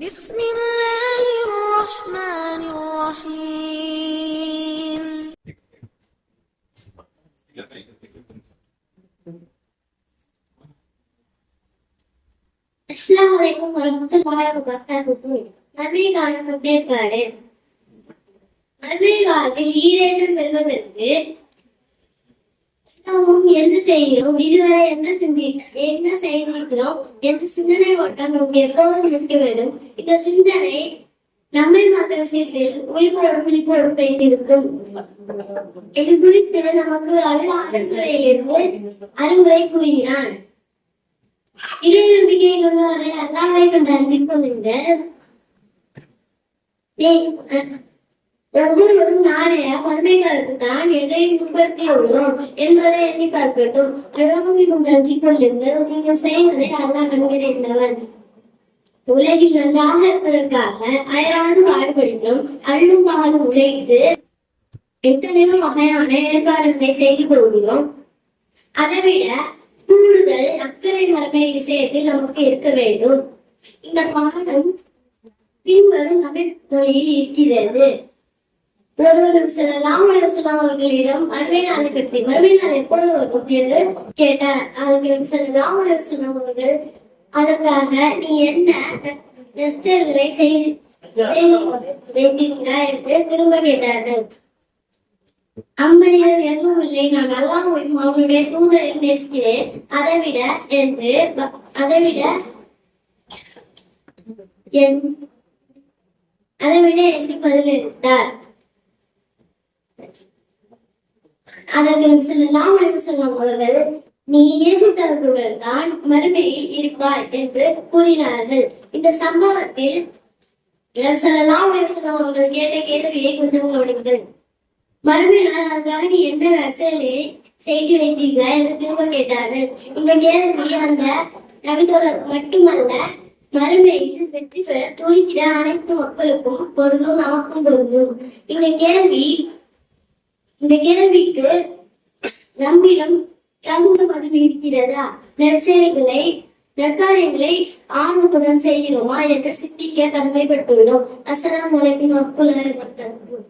بسم الله الرحمن الرحيم அஸ்ஸலாமு அலைக்கும் வரஹ்மத்துல்லாஹி வபரகாத்துஹு நன்மைக்கான முன்னேற்பாடு நன்மைக்காலில் ஈரேற்றம் பெறுவதற்கு நாமும் என்ன செய்கிறோம்? இதுவரை என்ன சிந்தி என்ன செய்திருக்கிறோம்? என்ற சிந்தனை ஓட்டம் நமக்கு எப்போதும் இருக்க வேண்டும். இந்த சிந்தனை நம்மை மற்ற விஷயத்தில் உயிர்ப்போடும் விழிப்போடும் பெய்திருக்கும். இது குறித்து நமக்கு அல்ல அறிவுரையிலிருந்து அறிவுரை கூறினான் இறை நம்பிக்கை கொண்டவரை அல்லாவை கொண்டு அஞ்சிக் கொள்ளுங்கள் ஒவ்வொருவரும் நாளைய வன்மைகளுக்கு தான் எதை உட்படுத்தியுள்ளோம் என்பதை எண்ணி பார்க்கட்டும். அல்லாவை கொண்டு கொள்ளுங்கள் நீங்கள் செய்வதை அல்லா நன்கிறேன் உலகில் நன்றாக இருப்பதற்காக அயராது பாடுபடுகிறோம் அள்ளும் பாலும் உழைத்து எத்தனையோ வகையான ஏற்பாடுகளை செய்து கொள்கிறோம். அதைவிட கூடுதல் அக்கறை மரமை விஷயத்தில் நமக்கு இருக்க வேண்டும். இந்த பாடம் பின்வரும் அமைப்புகளில் இருக்கிறது. முழுவதும் செல்லலாம் செல்லாம் அவர்களிடம் மறுமை நாளை பற்றி மறுமை நாள் எப்பொழுது வரும் என்று கேட்டார். அவர்கள் செல்லலாம் செல்லாம் அவர்கள் அதற்காக நீ என்ன நெஸ்டர்களை செய்து என்று திரும்ப கேட்டார்கள். அம்மனிடம் எதுவும் இல்லை. நான் நல்லா அவனுடைய தூதரையும் நேசிக்கிறேன். அதை விட என்று அதை விட என் அதை விட என்று பதிலளித்தார். அதற்கு செல்லலாம் செல்லும் அவர்கள் நீ நேசித்தவர்களுடன் தான் மறுமையில் இருப்பார் என்று கூறினார்கள். இந்த சம்பவத்தில் செல்லலாம் செல்லும் அவர்கள் கேட்ட கேள்வியை கொஞ்சம் கவனிங்கள் மறுபடியும் நாளாக நீ எந்த வசலில் செய்து வைத்தீர்கள் என்று திரும்ப கேட்டார்கள். இந்த கேள்வி அந்த நபித்தோழர் மட்டுமல்ல மறுமையில் வெற்றி பெற துடிக்கிற அனைத்து மக்களுக்கும் பொருந்தும் நமக்கும் பொருந்தும். இந்த கேள்வி இந்த கேள்விக்கு நம்மிடம் தகுந்த பதில் இருக்கிறதா நற்செயல்களை நற்காரியங்களை ஆர்வத்துடன் செய்கிறோமா? என்று சிந்திக்க கடமைப்பட்டுள்ளோம் அஸ்ஸலாமு அலைக்கும் வரஹ்மத்துல்லாஹி